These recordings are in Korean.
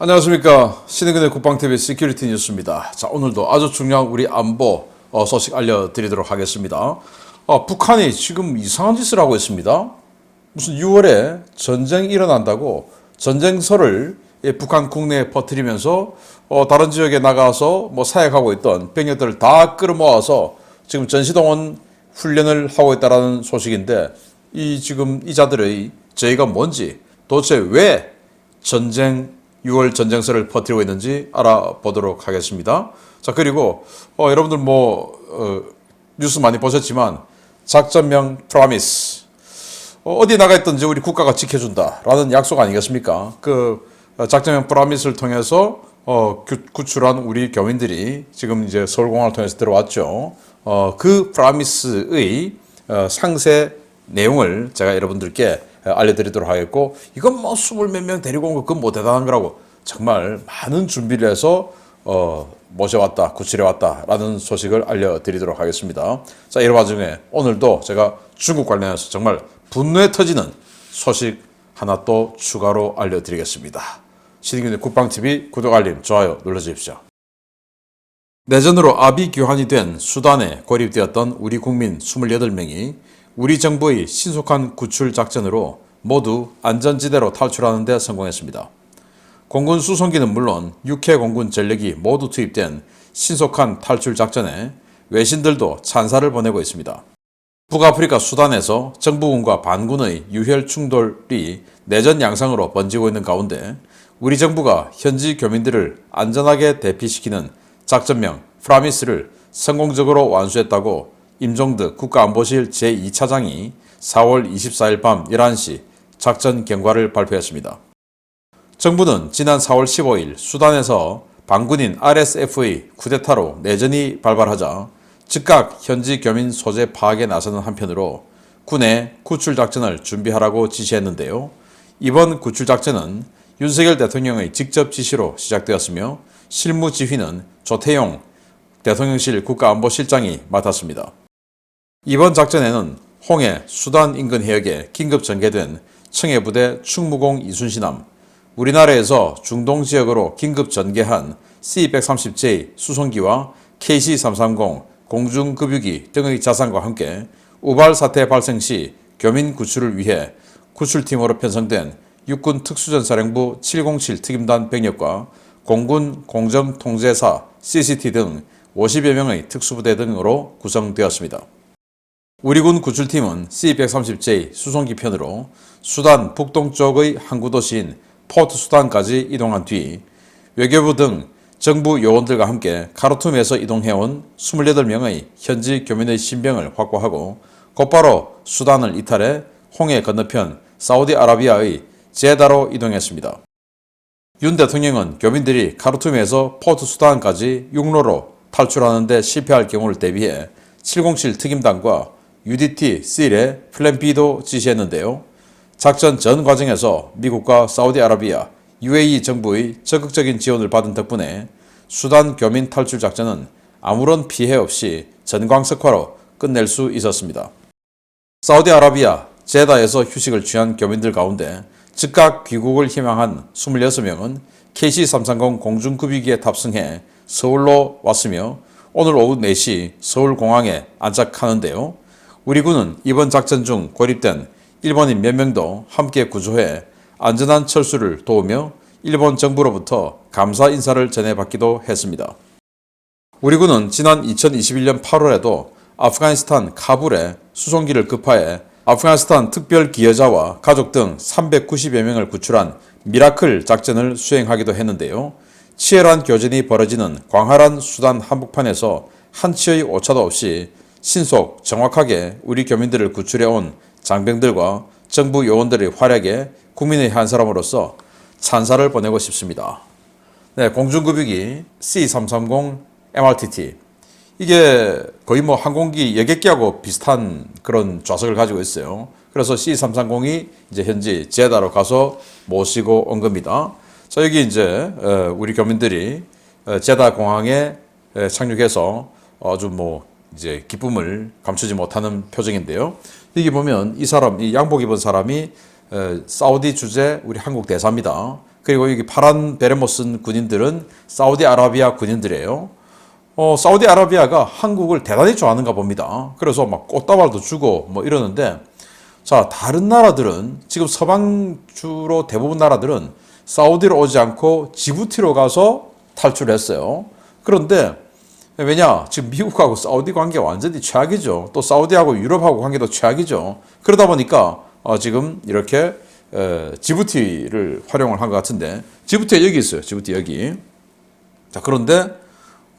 안녕하십니까 신의근의 국방TV 시큐리티 뉴스입니다. 자 오늘도 아주 중요한 우리 안보 어, 소식 알려드리도록 하겠습니다. 어, 북한이 지금 이상한 짓을 하고 있습니다. 무슨 6월에 전쟁이 일어난다고 전쟁설을 예, 북한 국내에 퍼뜨리면서 어, 다른 지역에 나가서 뭐 사역하고 있던 병력들을 다 끌어모아서 지금 전시동원 훈련을 하고 있다라는 소식인데 이 지금 이 자들의 저희가 뭔지 도대체 왜 전쟁 6월 전쟁설을 퍼뜨리고 있는지 알아보도록 하겠습니다. 자 그리고 어, 여러분들 뭐 어, 뉴스 많이 보셨지만 작전명 프라미스 어, 어디 나가 있든지 우리 국가가 지켜준다라는 약속 아니겠습니까? 그 어, 작전명 프라미스를 통해서 어, 구, 구출한 우리 교민들이 지금 이제 서울공항을 통해서 들어왔죠. 어, 그 프라미스의 어, 상세 내용을 제가 여러분들께 알려드리도록 하겠고 이건 뭐 스물 몇 명 데리고 온 거 그건 뭐 대단한 거라고 정말 많은 준비를 해서 어, 모셔왔다 구출해왔다라는 소식을 알려드리도록 하겠습니다. 자 이런 와중에 오늘도 제가 중국 관련해서 정말 분노에 터지는 소식 하나 또 추가로 알려드리겠습니다. 신인균의 국방TV 구독 알림 좋아요 눌러주십시오. 내전으로 아비 교환이 된 수단에 고립되었던 우리 국민 28명이 우리 정부의 신속한 구출 작전으로 모두 안전지대로 탈출하는 데 성공했습니다. 공군 수송기는 물론 육해 공군 전력이 모두 투입된 신속한 탈출 작전에 외신들도 찬사를 보내고 있습니다. 북아프리카 수단에서 정부군과 반군의 유혈 충돌이 내전 양상으로 번지고 있는 가운데 우리 정부가 현지 교민들을 안전하게 대피시키는 작전명 프라미스를 성공적으로 완수했다고 임종득 국가안보실 제2차장이 4월 24일 밤 11시 작전 경과를 발표했습니다. 정부는 지난 4월 15일 수단에서 반군인 RSF의 쿠데타로 내전이 발발하자 즉각 현지 교민 소재 파악에 나서는 한편으로 군의 구출 작전을 준비하라고 지시했는데요. 이번 구출 작전은 윤석열 대통령의 직접 지시로 시작되었으며 실무 지휘는 조태용 대통령실 국가안보실장이 맡았습니다. 이번 작전에는 홍해 수단 인근 해역에 긴급 전개된 청해 부대 충무공 이순신함, 우리나라에서 중동 지역으로 긴급 전개한 C-130J 수송기와 KC-330 공중급유기 등의 자산과 함께 우발 사태 발생 시 교민 구출을 위해 구출팀으로 편성된 육군 특수전사령부 707 특임단 병력과 공군 공정통제사 CCT 등 50여 명의 특수부대 등으로 구성되었습니다. 우리 군 구출팀은 C-130J 수송기 편으로 수단 북동쪽의 항구 도시인 포트 수단까지 이동한 뒤 외교부 등 정부 요원들과 함께 카르툼에서 이동해온 28명의 현지 교민의 신병을 확보하고 곧바로 수단을 이탈해 홍해 건너편 사우디아라비아의 제다로 이동했습니다. 윤 대통령은 교민들이 카르툼에서 포트 수단까지 육로로 탈출하는 데 실패할 경우를 대비해 707 특임단과 UDT C의 플랜 B도 지시했는데요. 작전 전 과정에서 미국과 사우디아라비아, UAE 정부의 적극적인 지원을 받은 덕분에 수단 교민 탈출 작전은 아무런 피해 없이 전광석화로 끝낼 수 있었습니다. 사우디아라비아 제다에서 휴식을 취한 교민들 가운데 즉각 귀국을 희망한 26명은 KC-330 공중급유기에 탑승해 서울로 왔으며 오늘 오후 4시 서울공항에 안착하는데요. 우리 군은 이번 작전 중 고립된 일본인 몇 명도 함께 구조해 안전한 철수를 도우며 일본 정부로부터 감사 인사를 전해받기도 했습니다. 우리 군은 지난 2021년 8월에도 아프가니스탄 카불에 수송기를 급파해 아프가니스탄 특별 기여자와 가족 등 390여 명을 구출한 미라클 작전을 수행하기도 했는데요. 치열한 교전이 벌어지는 광활한 수단 한복판에서 한치의 오차도 없이 신속 정확하게 우리 교민들을 구출해온 장병들과 정부 요원들의 활약에 국민의 한 사람으로서 찬사를 보내고 싶습니다. 네, 공중급유기 C330 MRTT 이게 거의 뭐 항공기 여객기하고 비슷한 그런 좌석을 가지고 있어요. 그래서 C330이 이제 현지 제다로 가서 모시고 온 겁니다. 자, 여기 이제 어, 우리 교민들이 어, 제다 공항에 착륙해서 아주 뭐 이제 기쁨을 감추지 못하는 표정인데요. 여기 보면 이 사람, 이 양복 입은 사람이 사우디 주재 우리 한국 대사입니다. 그리고 여기 파란 베레모 쓴 군인들은 사우디아라비아 군인들이에요. 어, 사우디아라비아가 한국을 대단히 좋아하는가 봅니다. 그래서 막 꽃다발도 주고 뭐 이러는데 자, 다른 나라들은 지금 서방 주로 대부분 나라들은 사우디로 오지 않고 지부티로 가서 탈출했어요. 그런데 왜냐? 지금 미국하고 사우디 관계 완전히 최악이죠. 또 사우디하고 유럽하고 관계도 최악이죠. 그러다 보니까 어, 지금 이렇게 에, 지부티를 활용을 한 것 같은데 지부티가 여기 있어요. 지부티 여기. 자 그런데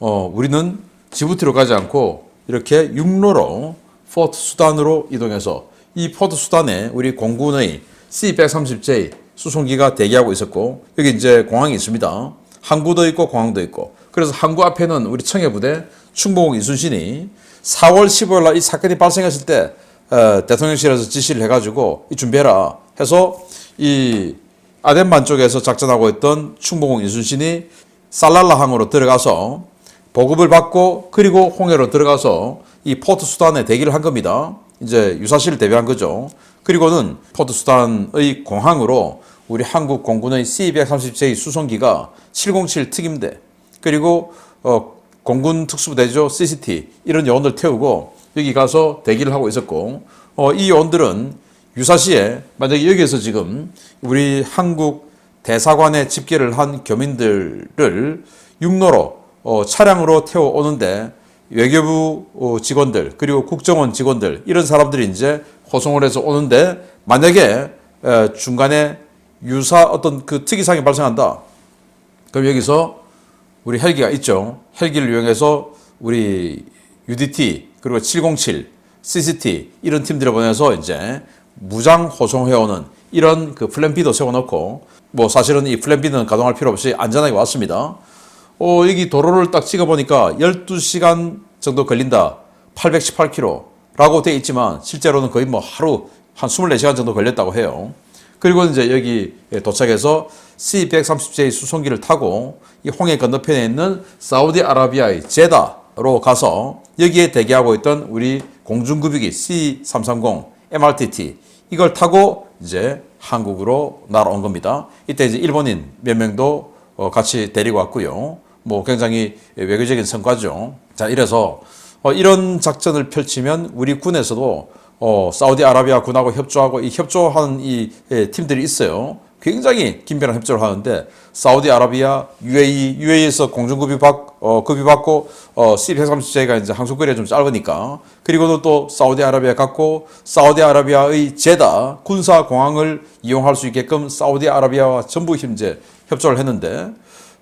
어, 우리는 지부티로 가지 않고 이렇게 육로로 포트 수단으로 이동해서 이 포트 수단에 우리 공군의 C-130J 수송기가 대기하고 있었고 여기 이제 공항이 있습니다. 항구도 있고 공항도 있고 그래서 항구 앞에는 우리 청해부대 충북 이순신이 4월 15일 날 이 사건이 발생했을 때 어, 대통령실에서 지시를 해가지고 이 준비해라 해서 이 아덴반 쪽에서 작전하고 있던 충북 이순신이 살랄라 항으로 들어가서 보급을 받고 그리고 홍해로 들어가서 이 포트 수단에 대기를 한 겁니다. 이제 유사시를 대비한 거죠. 그리고는 포트 수단의 공항으로 우리 한국 공군의 C-130J 수송기가 707 특임대 그리고 어, 공군 특수부대죠 CCT 이런 요원들 태우고 여기 가서 대기를 하고 있었고 어, 이 요원들은 유사시에 만약에 여기에서 지금 우리 한국 대사관에 집계를 한 교민들을 육로로 어, 차량으로 태워 오는데 외교부 어, 직원들 그리고 국정원 직원들 이런 사람들이 이제 호송을 해서 오는데 만약에 에, 중간에 유사 어떤 그 특이사항이 발생한다. 그럼 여기서 우리 헬기가 있죠. 헬기를 이용해서 우리 UDT 그리고 707, CCT 이런 팀들을 보내서 이제 무장 호송해 오는 이런 그 플랜 B도 세워놓고 뭐 사실은 이 플랜 B는 가동할 필요 없이 안전하게 왔습니다. 어, 여기 도로를 딱 찍어보니까 12시간 정도 걸린다. 818km라고 돼 있지만 실제로는 거의 뭐 하루 한 24시간 정도 걸렸다고 해요. 그리고 이제 여기 도착해서 C-130J 수송기를 타고 이 홍해 건너편에 있는 사우디아라비아의 제다로 가서 여기에 대기하고 있던 우리 공중급유기 C-330 MRTT 이걸 타고 이제 한국으로 날아온 겁니다. 이때 이제 일본인 몇 명도 어, 같이 데리고 왔고요. 뭐 굉장히 외교적인 성과죠. 자, 이래서 어, 이런 작전을 펼치면 우리 군에서도 어, 사우디아라비아 군하고 협조하고 이 협조하는 이 예, 팀들이 있어요. 굉장히 긴밀한 협조를 하는데 사우디아라비아, UAE, UAE에서 공중급유 받, 어, 급유 받고 어, C-130J가 이제 항속거리가 좀 짧으니까 그리고는 또 사우디아라비아 갖고 사우디아라비아의 제다 군사 공항을 이용할 수 있게끔 사우디아라비아와 전부 현재 협조를 했는데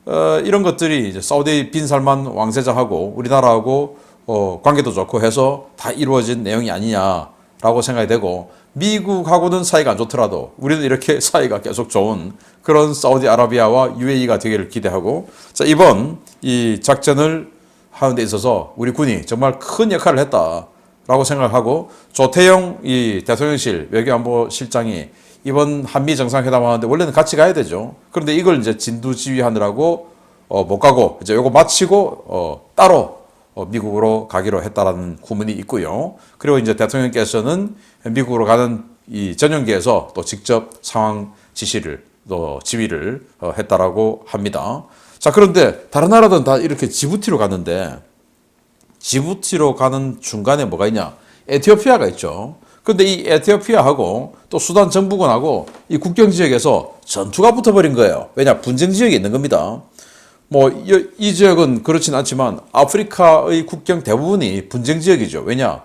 어, 이런 것들이 이제 사우디 빈살만 왕세자하고 우리나라하고 어, 관계도 좋고 해서 다 이루어진 내용이 아니냐 라고 생각이 되고 미국하고는 사이가 안 좋더라도 우리는 이렇게 사이가 계속 좋은 그런 사우디아라비아와 UAE가 되기를 기대하고 자 이번 이 작전을 하는 데 있어서 우리 군이 정말 큰 역할을 했다라고 생각하고 조태영 이 대통령실 외교안보실장이 이번 한미 정상회담 하는데 원래는 같이 가야 되죠. 그런데 이걸 이제 진두 지휘하느라고 어, 못 가고 이제 요거 마치고 어, 따로 어, 미국으로 가기로 했다라는 구문이 있고요. 그리고 이제 대통령께서는 미국으로 가는 이 전용기에서 또 직접 상황 지시를 또 지휘를 어, 했다라고 합니다. 자 그런데 다른 나라들은 다 이렇게 지부티로 갔는데 지부티로 가는 중간에 뭐가 있냐? 에티오피아가 있죠. 그런데 이 에티오피아하고 또 수단 정부군하고 이 국경 지역에서 전투가 붙어버린 거예요. 왜냐? 분쟁 지역이 있는 겁니다. 뭐, 이, 이 지역은 그렇진 않지만 아프리카의 국경 대부분이 분쟁 지역이죠. 왜냐?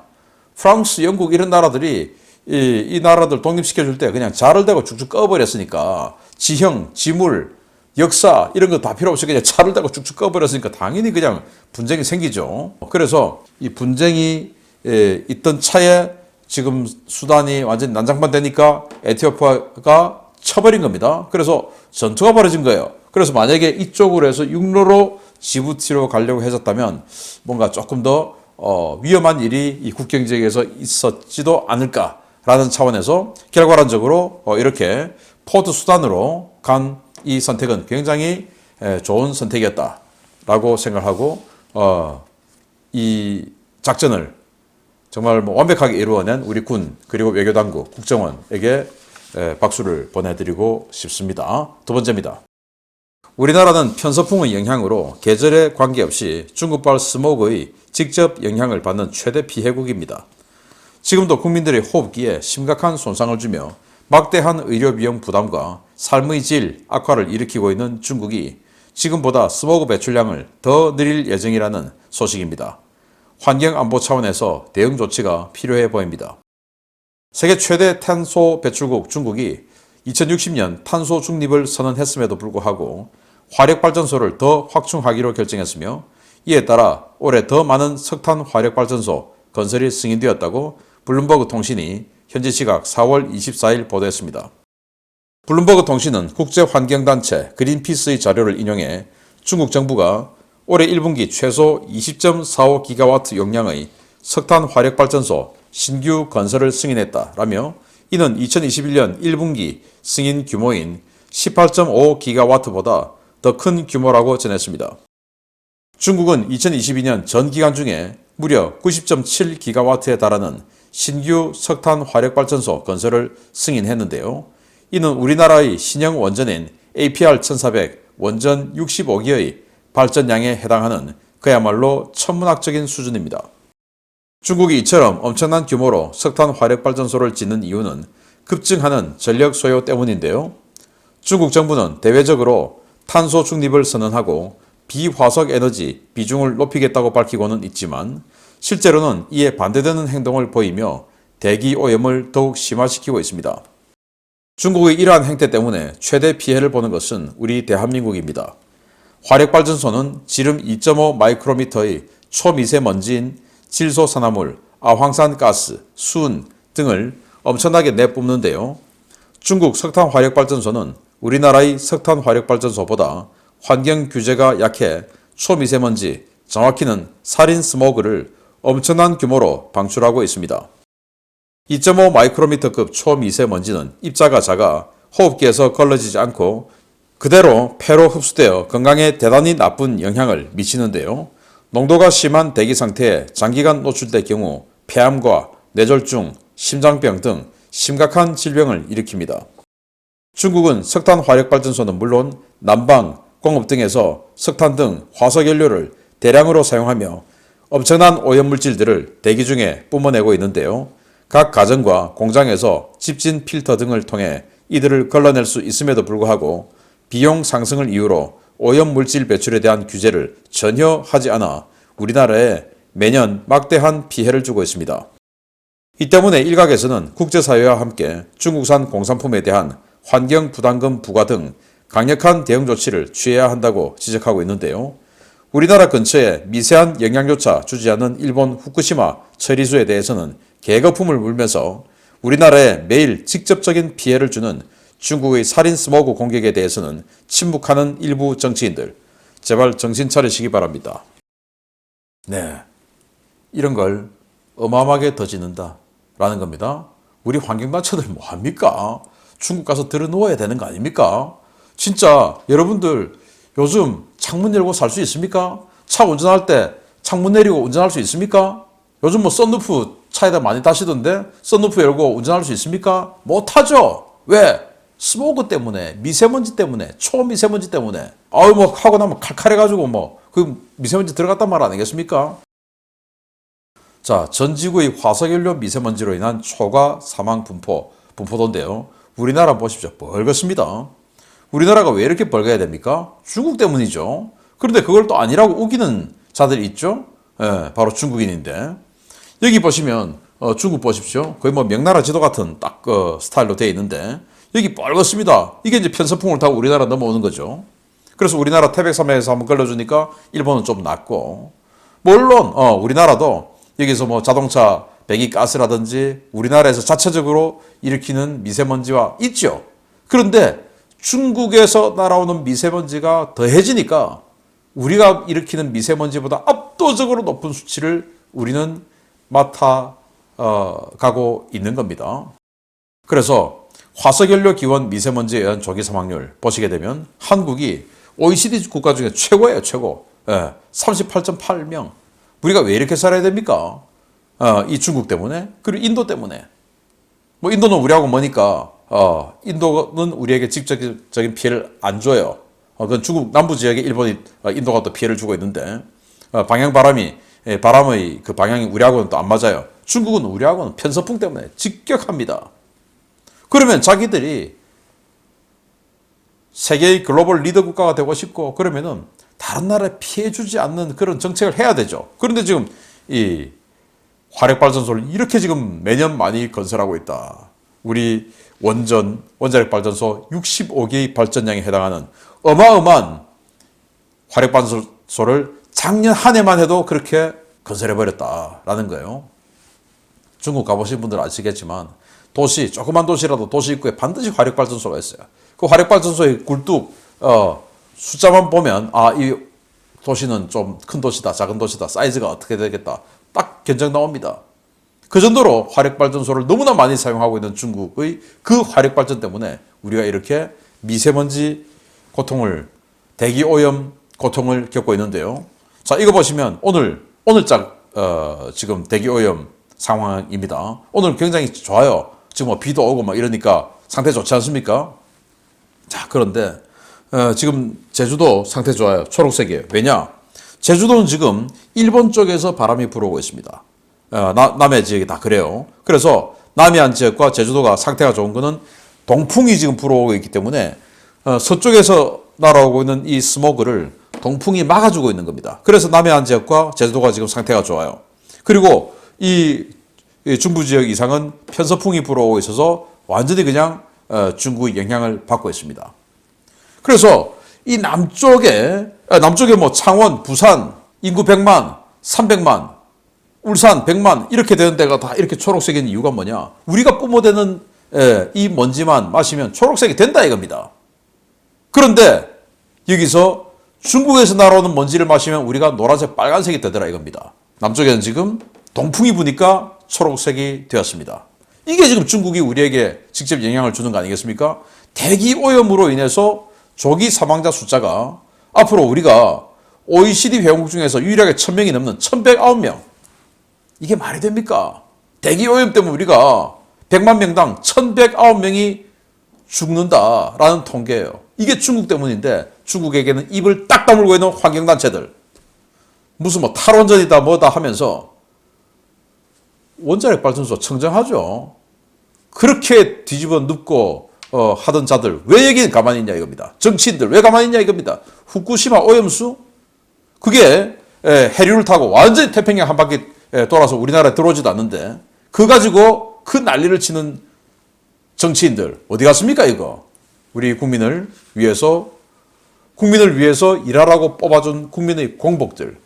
프랑스, 영국 이런 나라들이 이, 이 나라들 독립시켜줄 때 그냥 자를 대고 쭉쭉 꺼버렸으니까 지형, 지물, 역사 이런 거 다 필요 없이 그냥 차를 대고 쭉쭉 꺼버렸으니까 당연히 그냥 분쟁이 생기죠. 그래서 이 분쟁이 에, 있던 차에 지금 수단이 완전히 난장판 되니까 에티오피아가 쳐버린 겁니다. 그래서 전투가 벌어진 거예요. 그래서 만약에 이쪽으로 해서 육로로 지부티로 가려고 해졌다면 뭔가 조금 더 어, 위험한 일이 이 국경 지역에서 있었지도 않을까라는 차원에서 결과론적으로 어, 이렇게 포트 수단으로 간 이 선택은 굉장히 에, 좋은 선택이었다라고 생각하고 어, 이 작전을 정말 뭐 완벽하게 이루어낸 우리 군 그리고 외교당국 국정원에게 에, 박수를 보내드리고 싶습니다. 두 번째입니다. 우리나라는 편서풍의 영향으로 계절에 관계없이 중국발 스모그의 직접 영향을 받는 최대 피해국입니다. 지금도 국민들의 호흡기에 심각한 손상을 주며 막대한 의료 비용 부담과 삶의 질 악화를 일으키고 있는 중국이 지금보다 스모그 배출량을 더 늘릴 예정이라는 소식입니다. 환경 안보 차원에서 대응 조치가 필요해 보입니다. 세계 최대 탄소 배출국 중국이 2060년 탄소 중립을 선언했음에도 불구하고 화력 발전소를 더 확충하기로 결정했으며 이에 따라 올해 더 많은 석탄 화력 발전소 건설이 승인되었다고 블룸버그 통신이 현지 시각 4월 24일 보도했습니다. 블룸버그 통신은 국제환경단체 그린피스의 자료를 인용해 중국 정부가 올해 1분기 최소 20.45기가와트 용량의 석탄 화력 발전소 신규 건설을 승인했다라며 이는 2021년 1분기 승인 규모인 18.5기가와트보다 더 큰 규모라고 전했습니다. 중국은 2022년 전 기간 중에 무려 90.7기가와트에 달하는 신규 석탄 화력 발전소 건설을 승인했는데요. 이는 우리나라의 신형 원전인 APR 1400 원전 65기의 발전량에 해당하는 그야말로 천문학적인 수준입니다. 중국이 이처럼 엄청난 규모로 석탄 화력 발전소를 짓는 이유는 급증하는 전력 소요 때문인데요. 중국 정부는 대외적으로 탄소 중립을 선언하고 비화석 에너지 비중을 높이겠다고 밝히고는 있지만 실제로는 이에 반대되는 행동을 보이며 대기 오염을 더욱 심화시키고 있습니다. 중국의 이러한 행태 때문에 최대 피해를 보는 것은 우리 대한민국입니다. 화력발전소는 지름 2.5 마이크로미터의 초미세먼지인 질소산화물, 아황산 가스, 수은 등을 엄청나게 내뿜는데요. 중국 석탄 화력발전소는 우리나라의 석탄 화력 발전소보다 환경 규제가 약해 초미세먼지, 정확히는 살인 스모그를 엄청난 규모로 방출하고 있습니다. 2.5 마이크로미터급 초미세먼지는 입자가 작아 호흡기에서 걸러지지 않고 그대로 폐로 흡수되어 건강에 대단히 나쁜 영향을 미치는데요. 농도가 심한 대기 상태에 장기간 노출될 경우 폐암과 뇌졸중, 심장병 등 심각한 질병을 일으킵니다. 중국은 석탄 화력 발전소는 물론 난방, 공업 등에서 석탄 등 화석 연료를 대량으로 사용하며 엄청난 오염물질들을 대기 중에 뿜어내고 있는데요. 각 가정과 공장에서 집진 필터 등을 통해 이들을 걸러낼 수 있음에도 불구하고 비용 상승을 이유로 오염물질 배출에 대한 규제를 전혀 하지 않아 우리나라에 매년 막대한 피해를 주고 있습니다. 이 때문에 일각에서는 국제사회와 함께 중국산 공산품에 대한 환경 부담금 부과 등 강력한 대응 조치를 취해야 한다고 지적하고 있는데요. 우리나라 근처에 미세한 영향조차 주지 않는 일본 후쿠시마 처리수에 대해서는 개거품을 물면서 우리나라에 매일 직접적인 피해를 주는 중국의 살인 스모그 공격에 대해서는 침묵하는 일부 정치인들 제발 정신 차리시기 바랍니다. 네, 이런 걸 어마어마하게 더 짓는다라는 겁니다. 우리 환경단체들 뭐합니까? 중국 가서 누워야 되는 거 아닙니까? 진짜 여러분들 요즘 창문 열고 살 수 있습니까? 차 운전할 때 창문 내리고 운전할 수 있습니까? 요즘 뭐 썬루프 차에다 많이 다시던데 썬루프 열고 운전할 수 있습니까? 못하죠. 왜? 스모그 때문에 미세먼지 때문에 초미세먼지 때문에 아유 뭐 하고 나면 칼칼해가지고 뭐 그 미세먼지 들어갔단 말 아니겠습니까? 자, 전 지구의 화석연료 미세먼지로 인한 초과 사망 분포 분포도인데요. 우리나라 보십시오. 벌겋습니다. 우리나라가 왜 이렇게 벌거야 됩니까? 중국 때문이죠. 그런데 그걸 또 아니라고 우기는 자들이 있죠. 예, 바로 중국인인데 여기 보시면 어, 중국 보십시오. 거의 뭐 명나라 지도 같은 딱그 스타일로 되어 있는데 여기 빨갛습니다. 이게 이제 편서풍을 타고 우리나라 넘어오는 거죠. 그래서 우리나라 태백산맥에서 한번 걸러주니까 일본은 좀 낫고 물론 어, 우리나라도 여기서 뭐 자동차 배기가스라든지 우리나라에서 자체적으로 일으키는 미세먼지와 있죠. 그런데 중국에서 날아오는 미세먼지가 더해지니까 우리가 일으키는 미세먼지보다 압도적으로 높은 수치를 우리는 맡아 어, 가고 있는 겁니다. 그래서 화석연료 기원 미세먼지에 의한 조기 사망률 보시게 되면 한국이 OECD 국가 중에 최고예요, 최고. 예, 38.8명. 우리가 왜 이렇게 살아야 됩니까? 어, 이 중국 때문에 그리고 인도 때문에. 뭐 인도는 우리하고 머니까 어, 인도는 우리에게 직접적인 피해를 안 줘요. 어, 그건 중국 남부 지역에 일본이 어, 인도가 또 피해를 주고 있는데 어, 방향 바람이 예, 바람의 그 방향이 우리하고는 또 안 맞아요. 중국은 우리하고는 편서풍 때문에 직격합니다. 그러면 자기들이 세계의 글로벌 리더 국가가 되고 싶고 그러면은 다른 나라에 피해 주지 않는 그런 정책을 해야 되죠. 그런데 지금 이 화력 발전소를 이렇게 지금 매년 많이 건설하고 있다. 우리 원전 원자력 발전소 65개의 발전량에 해당하는 어마어마한 화력 발전소를 작년 한 해만 해도 그렇게 건설해 버렸다라는 거예요. 중국 가보신 분들 아시겠지만 도시 조그만 도시라도 도시 입구에 반드시 화력 발전소가 있어요. 그 화력 발전소의 굴뚝 어, 숫자만 보면 아 이 도시는 좀 큰 도시다, 작은 도시다, 사이즈가 어떻게 되겠다 딱 견적 나옵니다. 그 정도로 화력 발전소를 너무나 많이 사용하고 있는 중국의 그 화력 발전 때문에 우리가 이렇게 미세먼지 고통을 대기 오염 고통을 겪고 있는데요. 자 이거 보시면 오늘 오늘 짝 어, 지금 대기 오염 상황입니다. 오늘 굉장히 좋아요. 지금 뭐 비도 오고 막 이러니까 상태 좋지 않습니까? 자, 그런데 어, 지금 제주도 상태 좋아요. 초록색이에요. 왜냐? 제주도는 지금 일본 쪽에서 바람이 불어오고 있습니다. 어, 나, 남해 지역이 다 그래요. 그래서 남해안 지역과 제주도가 상태가 좋은 거는 동풍이 지금 불어오고 있기 때문에 어, 서쪽에서 날아오고 있는 이 스모그를 동풍이 막아주고 있는 겁니다. 그래서 남해안 지역과 제주도가 지금 상태가 좋아요. 그리고 이, 이 중부 지역 이상은 편서풍이 불어오고 있어서 완전히 그냥 어, 중국의 영향을 받고 있습니다. 그래서 이 남쪽에 아, 남쪽에 뭐 창원, 부산 인구 100만, 300만, 울산 100만 이렇게 되는 데가 다 이렇게 초록색인 이유가 뭐냐? 우리가 뿜어대는 예, 이 먼지만 마시면 초록색이 된다 이겁니다. 그런데 여기서 중국에서 날아오는 먼지를 마시면 우리가 노란색, 빨간색이 되더라 이겁니다. 남쪽에는 지금 동풍이 부니까 초록색이 되었습니다. 이게 지금 중국이 우리에게 직접 영향을 주는 거 아니겠습니까? 대기 오염으로 인해서 조기 사망자 숫자가 앞으로 우리가 OECD 회원국 중에서 유일하게 1000명이 넘는 1109명. 이게 말이 됩니까? 대기 오염 때문에 우리가 100만 명당 1109명이 죽는다라는 통계예요. 이게 중국 때문인데 중국에게는 입을 딱 다물고 있는 환경단체들. 무슨 뭐 탈원전이다 뭐다 하면서 원자력 발전소 청정하죠. 그렇게 뒤집어 눕고 어, 하던 자들 왜 여기는 가만히 있냐 이겁니다. 정치인들 왜 가만히 있냐 이겁니다. 후쿠시마 오염수 그게 에, 해류를 타고 완전히 태평양 한 바퀴 에, 돌아서 우리나라에 들어오지도 않는데 그 가지고 그 난리를 치는 정치인들 어디 갔습니까 이거? 우리 국민을 위해서 국민을 위해서 일하라고 뽑아준 국민의 공복들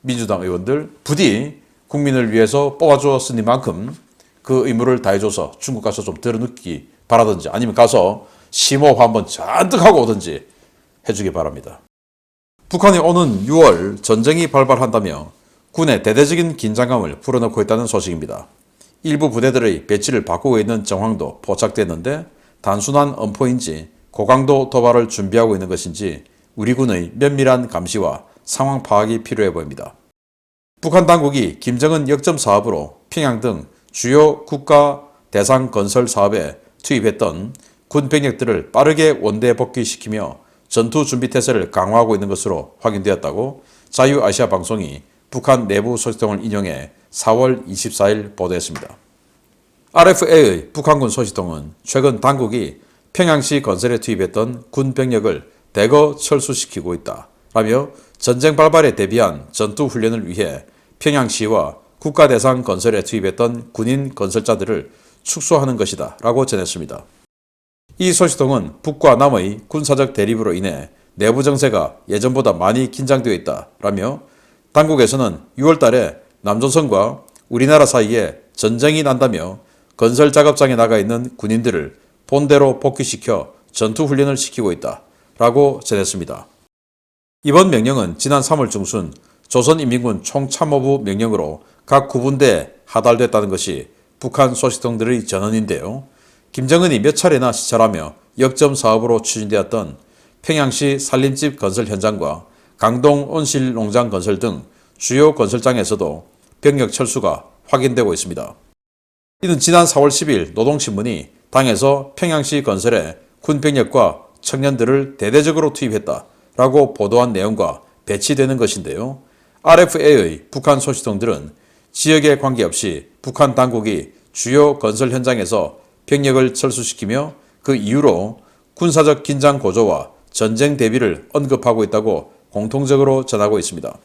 민주당 의원들 부디 국민을 위해서 뽑아주었으니만큼 그 의무를 다해줘서 중국 가서 좀 들어눕기 바라든지 아니면 가서 심호흡 한번 잔뜩 하고 오든지 해주기 바랍니다. 북한이 오는 6월 전쟁이 발발한다며 군의 대대적인 긴장감을 불어넣고 있다는 소식입니다. 일부 부대들의 배치를 바꾸고 있는 정황도 포착됐는데 단순한 엄포인지 고강도 도발을 준비하고 있는 것인지 우리 군의 면밀한 감시와 상황 파악이 필요해 보입니다. 북한 당국이 김정은 역점 사업으로 평양 등 주요 국가 대상 건설 사업에 투입했던 군 병력들을 빠르게 원대 복귀시키며 전투 준비 태세를 강화하고 있는 것으로 확인되었다고 자유아시아 방송이 북한 내부 소식통을 인용해 4월 24일 보도했습니다. RFA의 북한군 소식통은 최근 당국이 평양시 건설에 투입했던 군 병력을 대거 철수시키고 있다. 라며 전쟁 발발에 대비한 전투 훈련을 위해 평양시와 국가 대상 건설에 투입했던 군인 건설자들을 축소하는 것이다. 라고 전했습니다. 이 소식통은 북과 남의 군사적 대립으로 인해 내부 정세가 예전보다 많이 긴장되어 있다. 라며 당국에서는 6월 달에 남조선과 우리나라 사이에 전쟁이 난다며 건설 작업장에 나가 있는 군인들을 본대로 복귀시켜 전투 훈련을 시키고 있다. 라고 전했습니다. 이번 명령은 지난 3월 중순 조선인민군 총참모부 명령으로 각 구분대에 하달됐다는 것이 북한 소식통들의 전언인데요. 김정은이 몇 차례나 시찰하며 역점 사업으로 추진되었던 평양시 살림집 건설 현장과 강동 온실 농장 건설 등 주요 건설장에서도 병력 철수가 확인되고 있습니다. 이는 지난 4월 10일 노동신문이 당에서 평양시 건설에 군 병력과 청년들을 대대적으로 투입했다라고 보도한 내용과 배치되는 것인데요. RFA의 북한 소식통들은 지역에 관계없이 북한 당국이 주요 건설 현장에서 병력을 철수시키며 그 이유로 군사적 긴장 고조와 전쟁 대비를 언급하고 있다고 공통적으로 전하고 있습니다.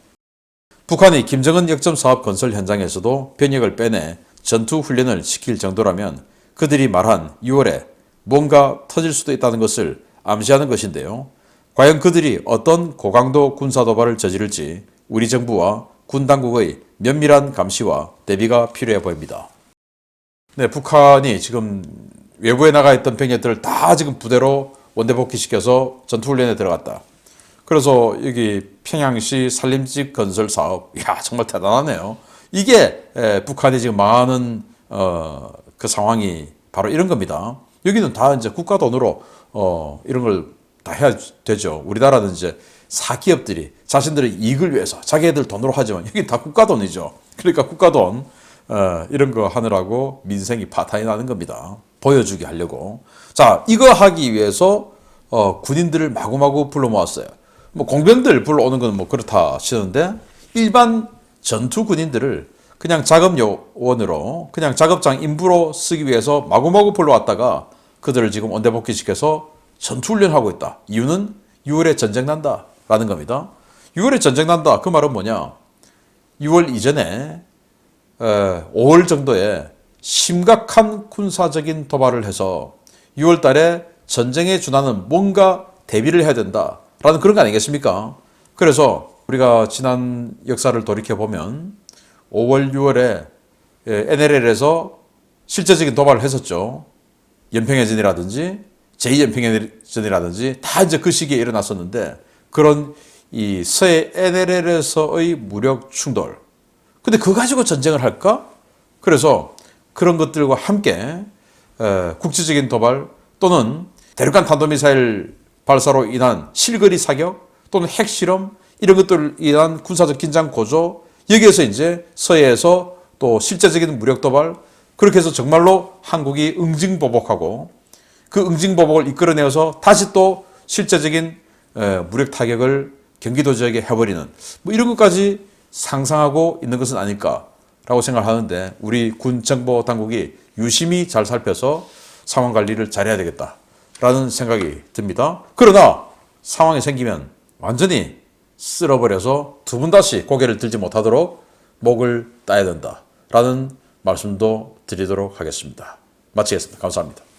북한이 김정은 역점 사업 건설 현장에서도 병력을 빼내 전투 훈련을 시킬 정도라면 그들이 말한 6월에 뭔가 터질 수도 있다는 것을 암시하는 것인데요. 과연 그들이 어떤 고강도 군사 도발을 저지를지 우리 정부와 군 당국의 면밀한 감시와 대비가 필요해 보입니다. 네, 북한이 지금 외부에 나가 있던 병력들을 다 지금 부대로 원대 복귀시켜서 전투 훈련에 들어갔다. 그래서 여기 평양시 산림집 건설 사업, 야 정말 대단하네요. 이게 에, 북한이 지금 망하는 어, 그 상황이 바로 이런 겁니다. 여기는 다 이제 국가 돈으로 어, 이런 걸 다 해야 되죠. 우리나라는 이제 사기업들이 자신들의 이익을 위해서 자기들 돈으로 하지만 여기 다 국가 돈이죠. 그러니까 국가 돈 어, 이런 거 하느라고 민생이 파탄이 나는 겁니다. 보여주게 하려고. 자, 이거 하기 위해서 어, 군인들을 마구마구 불러 모았어요. 뭐 공병들 불러오는 건 뭐 그렇다 치는데 일반 전투 군인들을 그냥 작업 요원으로 그냥 작업장 인부로 쓰기 위해서 마구마구 불러왔다가 그들을 지금 원대복귀시켜서 전투훈련하고 있다. 이유는 6월에 전쟁 난다 라는 겁니다. 6월에 전쟁 난다. 그 말은 뭐냐? 6월 이전에 5월 정도에 심각한 군사적인 도발을 해서 6월 달에 전쟁에 준하는 뭔가 대비를 해야 된다라는 그런 거 아니겠습니까? 그래서 우리가 지난 역사를 돌이켜 보면 5월, 6월에 NLL에서 실제적인 도발을 했었죠. 연평해전이라든지 제2연평해전이라든지 다 이제 그 시기에 일어났었는데 그런 이 서해 NLL에서의 무력 충돌. 근데 그거 가지고 전쟁을 할까? 그래서 그런 것들과 함께 에, 국제적인 도발 또는 대륙간 탄도미사일 발사로 인한 실거리 사격 또는 핵실험 이런 것들을 인한 군사적 긴장 고조 여기에서 이제 서해에서 또 실제적인 무력 도발 그렇게 해서 정말로 한국이 응징보복하고 그 응징보복을 이끌어내어서 다시 또 실제적인 에, 무력 타격을 경기도 지역에 해버리는 뭐 이런 것까지 상상하고 있는 것은 아닐까라고 생각하는데 우리 군 정보 당국이 유심히 잘 살펴서 상황 관리를 잘해야 되겠다라는 생각이 듭니다. 그러나 상황이 생기면 완전히 쓸어버려서 두 분 다시 고개를 들지 못하도록 목을 따야 된다라는 말씀도 드리도록 하겠습니다. 마치겠습니다. 감사합니다.